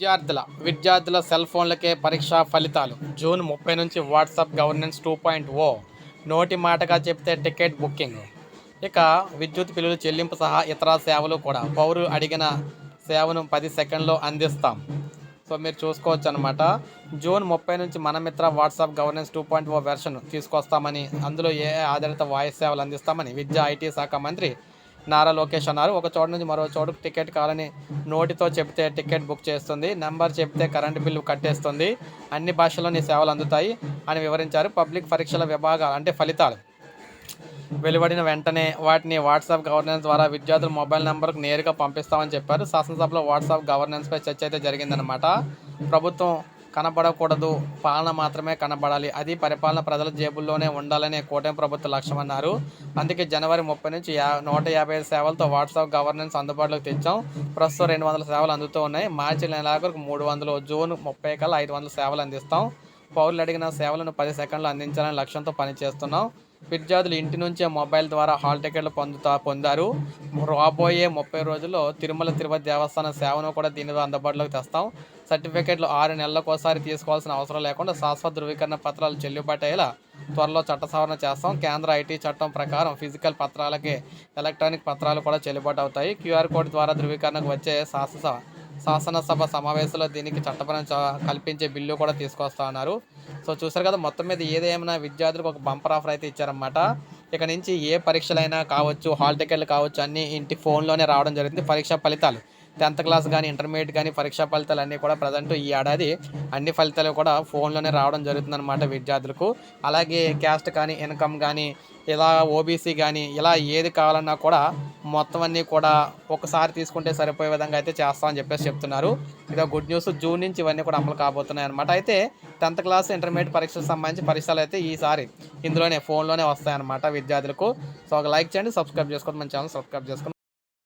విద్యార్థుల విద్యార్థుల సెల్ ఫోన్లకే పరీక్షా ఫలితాలు. జూన్ ముప్పై నుంచి WhatsApp governance two point O. నోటి మాటగా చెప్తే టికెట్ బుకింగ్. ఇక విద్యుత్ బిల్లులు చెల్లింపు సహా ఇతర సేవలు కూడా. పౌరు అడిగిన సేవను పది సెకండ్లో అందిస్తాం. సో మీరు చూసుకోవచ్చు అనమాట జూన్ ముప్పై నుంచి మన Mitra WhatsApp governance two point O version తీసుకొస్తామని అందులో ఏ ఆధారిత వాయిస్ సేవలు అందిస్తామని విద్యా ఐటీ శాఖ మంత్రి నారా లోకేష్ అన్నారు. ఒక చోటు నుంచి మరో చోటుకు టికెట్ కావాలని నోటితో చెప్తే టికెట్ బుక్ చేస్తుంది. నెంబర్ చెప్తే కరెంటు బిల్లు కట్టేస్తుంది. అన్ని భాషల్లో నీ సేవలు అందుతాయి అని వివరించారు పబ్లిక్ పరీక్షల విభాగాలు అంటే ఫలితాలు. వెలువడిన వెంటనే వాటిని వాట్సాప్ గవర్నెన్స్ ద్వారా విద్యార్థుల మొబైల్ నెంబర్కు నేరుగా పంపిస్తామని చెప్పారు. శాసనసభలో వాట్సాప్ గవర్నెన్స్పై చర్చ అయితే జరిగిందనమాట ప్రభుత్వం కనబడకూడదు. పాలన మాత్రమే కనబడాలి. అది పరిపాలన ప్రజల జేబుల్లోనే ఉండాలనే కూటమి ప్రభుత్వ లక్ష్యం అన్నారు. అందుకే జనవరి ముప్పై నుంచి యా నూట యాభై ఐదు సేవలతో వాట్సాప్ గవర్నెన్స్ అందుబాటులోకి తెచ్చాం. ప్రస్తుతం రెండు వందల సేవలు అందుతూ ఉన్నాయి. మార్చి నెలాఖరుకు మూడు వందలు జూన్ ముప్పై కల్లా ఐదు వందల సేవలు అందిస్తాం. పౌరులు అడిగిన సేవలను పది సెకండ్లు అందించాలనే లక్ష్యంతో పనిచేస్తున్నాం. విద్యార్థులు ఇంటి నుంచే మొబైల్ ద్వారా హాల్ టికెట్లు పొందుతా పొందారు. రాబోయే ముప్పై రోజుల్లో తిరుమల తిరుపతి దేవస్థాన సేవను కూడా దీనిలో అందుబాటులోకి తెస్తాం. సర్టిఫికెట్లు ఆరు నెలలకు ఒకసారి తీసుకోవాల్సిన అవసరం లేకుండా శాశ్వత ధృవీకరణ పత్రాలు చెల్లుబాటు అయ్యేలా త్వరలో చట్ట సవరణ చేస్తాం. కేంద్ర ఐటీ చట్టం ప్రకారం ఫిజికల్ పత్రాలకే ఎలక్ట్రానిక్ పత్రాలు కూడా చెల్లుబాటు అవుతాయి. క్యూఆర్ కోడ్ ద్వారా ధృవీకరణకు వచ్చే శాసన శాసనసభ సమావేశంలో దీనికి చట్టపరం కల్పించే బిల్లు కూడా తీసుకొస్తా ఉన్నారు సో చూసారు కదా మొత్తం మీద ఏదేమైనా విద్యార్థులకు ఒక బంపర్ ఆఫర్ అయితే ఇచ్చారనమాట ఇక నుంచి ఏ పరీక్షలైనా కావచ్చు హాల్ టికెట్లు కావచ్చు అన్నీ ఇంటి ఫోన్లోనే రావడం జరుగుతుంది పరీక్ష ఫలితాలు టెన్త్ క్లాస్ కానీ ఇంటర్మీడియట్ కానీ పరీక్షా ఫలితాలు అన్నీ కూడా ప్రజెంట్ ఈ ఏడాది అన్ని ఫలితాలు కూడా ఫోన్లోనే రావడం జరుగుతుందన్నమాట విద్యార్థులకు. అలాగే క్యాస్ట్ కానీ ఇన్కమ్ కానీ ఇలా ఓబీసీ కానీ ఇలా ఏది కావాలన్నా కూడా మొత్తం అన్నీ కూడా ఒకసారి తీసుకుంటే సరిపోయే విధంగా అయితే చేస్తామని చెప్పేసి చెప్తున్నారు. ఇదో గుడ్ న్యూస్ జూన్ నుంచి ఇవన్నీ కూడా అమలు కాబోతున్నాయి అనమాట అయితే టెన్త్ క్లాస్ ఇంటర్మీడియట్ పరీక్షలకు సంబంధించి పరీక్షలు అయితే ఈసారి ఇందులోనే ఫోన్లోనే వస్తాయన్నమాట విద్యార్థులకు. సో ఒక లైక్ చేయండి సబ్స్క్రైబ్ చేసుకోండి మన ఛానల్ సబ్స్క్రైబ్ చేసుకోండి.